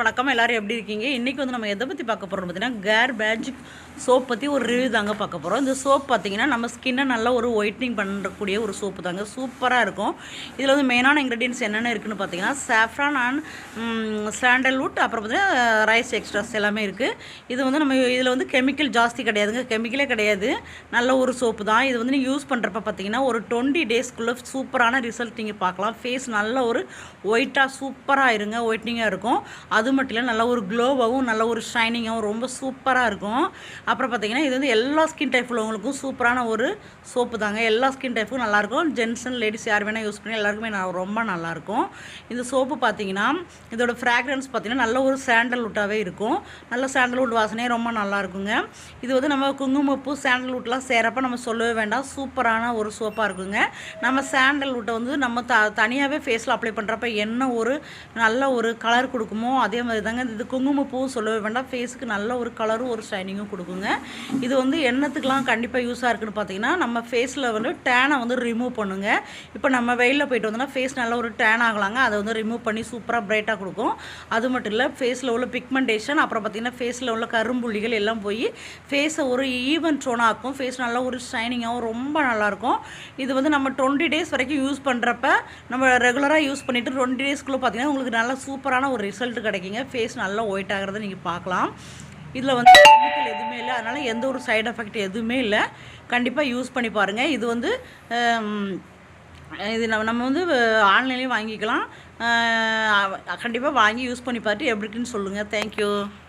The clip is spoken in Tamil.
வணக்கம். எல்லாரும் எப்படி இருக்கீங்க? இன்றைக்கி வந்து நம்ம எதை பற்றி பார்க்க போகிறோம் பார்த்தீங்கன்னா கேர் மேஜிக் சோப் பற்றி ஒரு ரிவ்யூ தாங்க பார்க்க போகிறோம் இந்த சோப் பார்த்தீங்கன்னா நம்ம ஸ்கின்னை நல்லா ஒரு ஒயிட்னிங் பண்ணக்கூடிய ஒரு சோப்பு தாங்க. சூப்பராக இருக்கும். இதில் வந்து மெயினான இன்க்ரீடியன்ஸ் என்னென்ன இருக்குன்னு பார்த்தீங்கன்னா சாஃப்ரான் அண்ட் சாண்டல்வுட் அப்புறம் பார்த்தீங்கன்னா ரைஸ் எக்ஸ்ட்ராஸ் எல்லாமே இருக்குது இது வந்து நம்ம இதில் வந்து கெமிக்கல் ஜாஸ்தி கிடையாதுங்க. கெமிக்கலே கிடையாது. நல்ல ஒரு சோப்பு தான். இது வந்து நீங்கள் யூஸ் பண்ணுறப்ப பார்த்தீங்கன்னா ஒரு டுவெண்ட்டி டேஸ்க்குள்ளே சூப்பரான ரிசல்ட் நீங்கள் பார்க்கலாம். ஃபேஸ் நல்ல ஒரு ஒயிட்டாக சூப்பராக இருங்க. ஒயிட்னிங்காக இருக்கும். அது அது மட்டும் இல்லை நல்ல ஒரு க்ளோவாகவும் நல்ல ஒரு ஷைனிங்காகவும் ரொம்ப சூப்பராக இருக்கும். அப்புறம் பார்த்தீங்கன்னா இது வந்து எல்லா ஸ்கின் டைப் உள்ளவங்களுக்கும் சூப்பரான ஒரு சோப்பு தாங்க. எல்லா ஸ்கின் டைப்புக்கும் நல்லாயிருக்கும் ஜென்ஸ் அண்ட் லேடிஸ் யார் வேணால் யூஸ் பண்ணி எல்லாருக்குமே நான் ரொம்ப நல்லாயிருக்கும் இந்த சோப்பு பார்த்தீங்கன்னா இதோட ஃப்ராக்ரன்ஸ் பார்த்தீங்கன்னா நல்ல ஒரு சாண்டல்வுட்டாகவே இருக்கும். நல்ல சாண்டல்வுட் வாசனையே ரொம்ப நல்லா இருக்குங்க. இது வந்து நம்ம குங்குமப்பூ சாண்டல்வுட்லாம் சேரப்ப நம்ம சொல்லவே வேண்டாம். சூப்பரான ஒரு சோப்பாக இருக்குங்க. நம்ம சாண்டல்வுட்டை வந்து நம்ம த தனியாகவே ஃபேஸில் அப்ளை பண்ணுறப்ப என்ன ஒரு நல்ல ஒரு கலர் கொடுக்குமோ அதே மாதிரி தாங்க இது குங்குமப்பூ சொல்லவே வேண்டாம். ஃபேஸுக்கு நல்ல ஒரு கலரும் ஒரு ஷைனிங்கும் கொடுக்குங்க. இது வந்து எண்ணத்துக்கெலாம் கண்டிப்பாக யூஸாக இருக்குன்னு பார்த்தீங்கன்னா நம்ம ஃபேஸில் வந்து டேனை வந்து ரிமூவ் பண்ணுங்க. இப்போ நம்ம வெயிலில் போயிட்டு வந்தோம்னா ஃபேஸ் நல்ல ஒரு டேன் ஆகலாங்க. அதை வந்து ரிமூவ் பண்ணி சூப்பராக பிரைட்டாக கொடுக்கும். அது மட்டும் இல்லை ஃபேஸில் உள்ள பிக்மெண்டேஷன் அப்புறம் பார்த்தீங்கன்னா ஃபேஸில் உள்ள கரும்புள்ளிகள் எல்லாம் போய் ஃபேஸை ஒரு ஈவன் டோனாக்கும் ஃபேஸ் நல்ல ஒரு ஷைனிங்காகவும் ரொம்ப நல்லாயிருக்கும். இது வந்து நம்ம டுவெண்ட்டி டேஸ் வரைக்கும் யூஸ் பண்ணுறப்ப நம்ம ரெகுலராக யூஸ் பண்ணிவிட்டு டுவெண்ட்டி டேஸ்க்குள்ளே பார்த்தீங்கன்னா உங்களுக்கு நல்ல சூப்பரான ஒரு ரிசல்ட் கிடைக்கும் கிடைக்குங்க. ஃபேஸ் நல்லா ஒயிட் ஆகிறத நீங்கள் பார்க்கலாம். இதில் வந்து கெமிக்கல் எதுவுமே இல்லை. அதனால் எந்த ஒரு சைடு எஃபெக்ட் எதுவுமே இல்லை. கண்டிப்பாக யூஸ் பண்ணி பாருங்கள் இது வந்து இது நம்ம நம்ம வந்து ஆன்லைன்லேயும் வாங்கிக்கலாம். கண்டிப்பாக வாங்கி யூஸ் பண்ணி பார்த்துட்டு எப்படி இருக்குன்னு சொல்லுங்கள் தேங்க்யூ